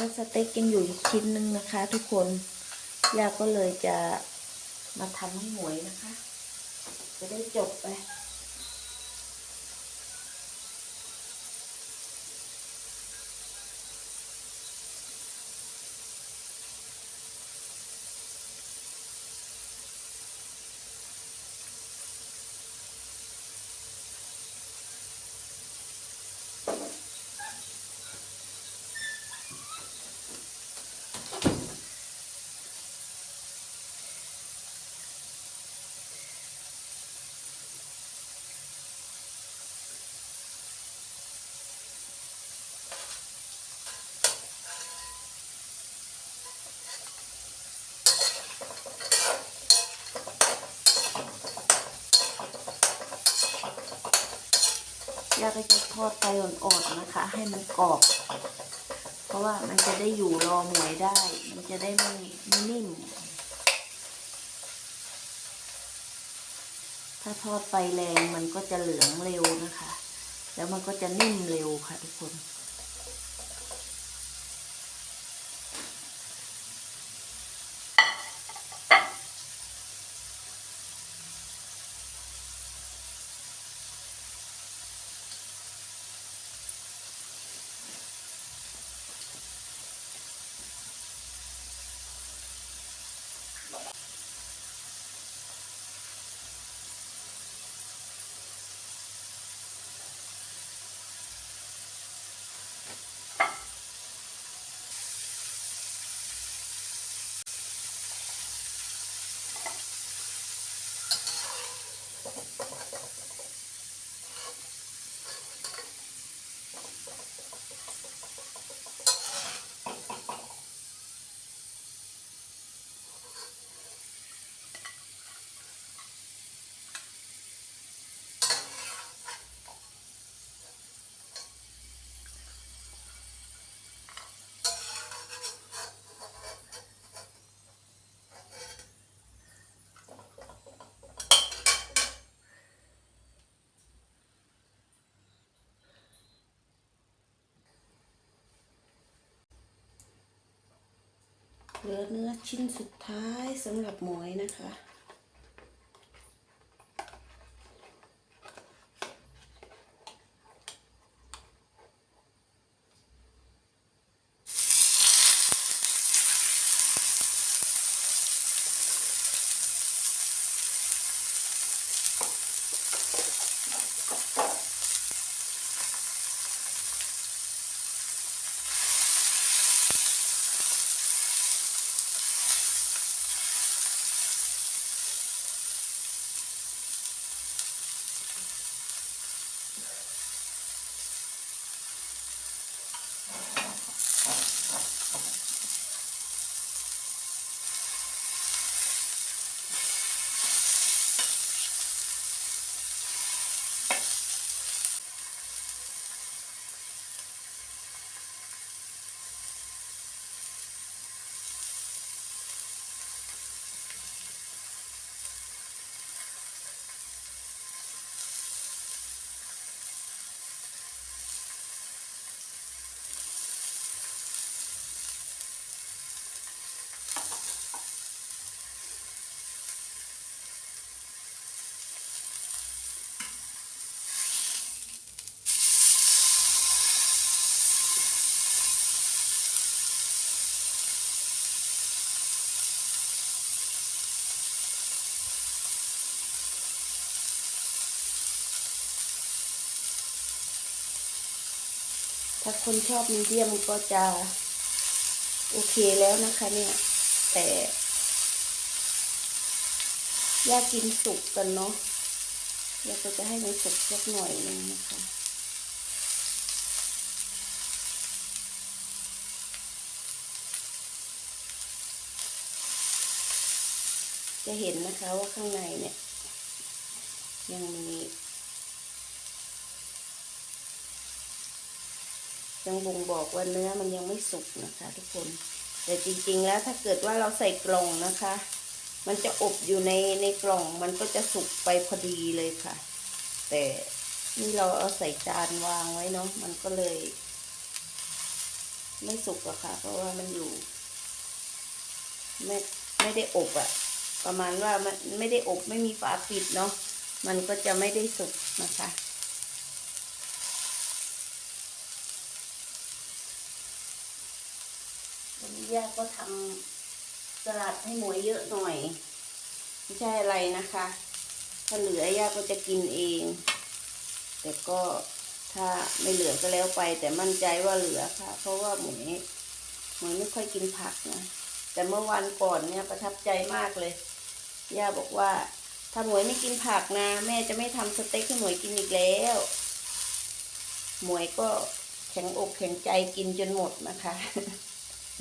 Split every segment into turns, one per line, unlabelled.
อสเต็กยังอยู่อีกชิ้นหนึ่งนะคะ ทุกคนย่าก็เลยจะมาทำให้หมวยนะคะ จะได้จบไป แล้วก็จะทอดไฟอ่อนๆนะคะ ให้มันกรอบ เพราะว่ามันจะได้อยู่รอหมวยได้ มันจะได้ไม่ไม่นิ่ม ถ้าทอดไฟแรงมันก็จะเหลืองเร็วนะคะ แล้วมันก็จะนิ่มเร็วค่ะทุกคน เหลือเนื้อชิ้นสุดท้ายสำหรับหมวยนะคะ ถ้าคนชอบมีเดียมก็จะโอเคแล้วนะคะเนี่ย แต่อยากกินสุกกันเนาะอยากก็จะให้มันสุกสักหน่อยนึงนะคะจะเห็นนะคะว่าข้างในเนี่ย ยังมี ยังบ่งบอกว่าเนื้อมันยังไม่สุกนะคะ ทุกคน แต่จริงๆแล้วถ้าเกิดว่าเราใส่กล่องนะคะ มันจะอบอยู่ในในกล่องมันก็จะสุกไปพอดีเลยค่ะ แต่นี่เราเอาใส่จานวางไว้เนาะมันก็เลย ไม่สุกอะค่ะ เพราะว่ามันอยู่ ไม่ไม่ได้อบอะประมาณว่ามันไม่ได้อบไม่มีฝาปิดเนาะมันก็จะไม่ได้สุกนะคะวันนี้ ย่าก็ทำสลัดให้หมวยเยอะหน่อย ไม่ใช่อะไรนะคะ ถ้าเหลือย่าก็จะกินเอง แต่ก็ถ้าไม่เหลือก็แล้วไป แต่มั่นใจว่าเหลือค่ะ เพราะว่าหมวยหมวยไม่ค่อยกินผักนะแต่เมื่อวันก่อนเนี่ยประทับใจมากเลย ย่าบอกว่า ถ้าหมวยไม่กินผักนะ แม่จะไม่ทำสเต็กให้หมวยกินอีกแล้ว หมวยก็แข็งอกแข็งใจกินจนหมดนะคะ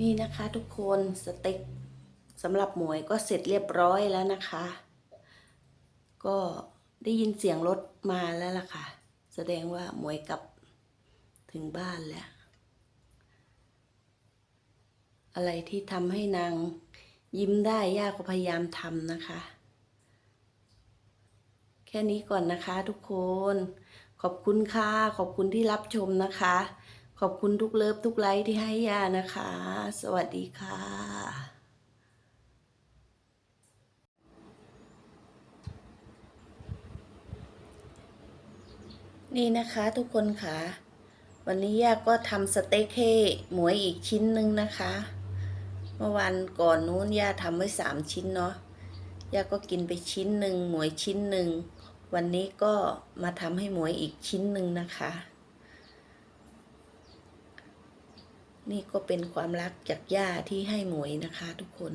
นี่นะคะทุกคนสเต็กสำหรับหมวยก็เสร็จเรียบร้อยแล้วนะคะ ก็ได้ยินเสียงรถมาแล้วล่ะค่ะ แสดงว่าหมวยกลับถึงบ้านแล้ว อะไรที่ทำให้นางยิ้มได้ย่าก็พยายามทำนะคะ แค่นี้ก่อนนะคะทุกคน ขอบคุณค่ะ ขอบคุณที่รับชมนะคะ ขอบคุณทุกเลิฟทุกไลค์ที่ให้ย่านะคะ สวัสดีค่ะนี่นะคะทุกคนค่ะ วันนี้ย่าก็ทำสเต็กให้หมวยอีกชิ้นหนึ่งนะคะ เมื่อวันก่อนนู้นย่าทำไว้สามชิ้นเนาะย่าก็กินไปชิ้นหนึ่งหมวยชิ้นหนึ่งวันนี้ก็มาทำให้หมวยอีกชิ้นหนึ่งนะคะ นี่ก็เป็นความรักจากย่าที่ให้หมวยนะคะทุกคน